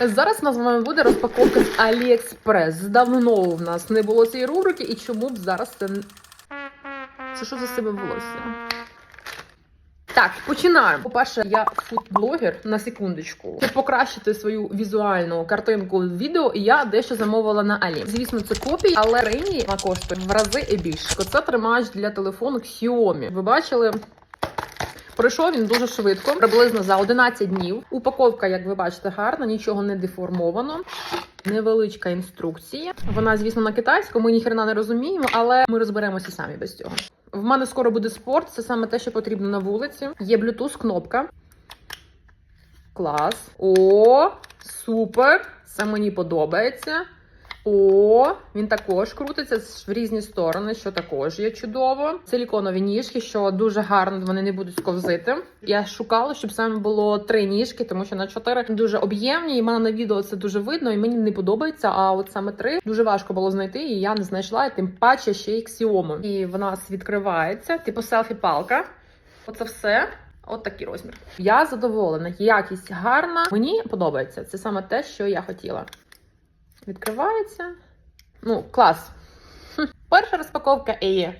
Зараз у нас з вами буде розпаковка з AliExpress. Давно в нас не було цієї рубрики, і чому б зараз це. Це що за себе волосся? Так, починаємо. По-перше, я фудблогер на секундочку. Щоб покращити свою візуальну картинку відео, я дещо замовила на Алі. Звісно, це копії, але Рені вона коштує в рази і більше. Це тримач для телефону Xiaomi. Ви бачили? Пройшов він дуже швидко, приблизно за 11 днів. Упаковка, як ви бачите, гарна, нічого не деформовано. Невеличка інструкція. Вона, звісно, на китайському. Ми ніхрена не розуміємо, але ми розберемося самі без цього. В мене скоро буде спорт. Це саме те, що потрібно на вулиці. Є Bluetooth кнопка. Клас. О, супер! Це мені подобається. О, він також крутиться в різні сторони, що також є чудово. Силіконові ніжки, що дуже гарно вони не будуть сковзити. Я шукала, щоб саме було три ніжки, тому що на чотири дуже об'ємні, і в мене на відео це дуже видно, і мені не подобається. А от саме три дуже важко було знайти, і я не знайшла, і тим паче ще й Xiaomi. І в нас відкривається, типу селфі-палка. Оце все. От такий розмір. Я задоволена. Якість гарна. Мені подобається. Це саме те, що я хотіла відкривається. Ну, клас. Перша розпаковка Eye.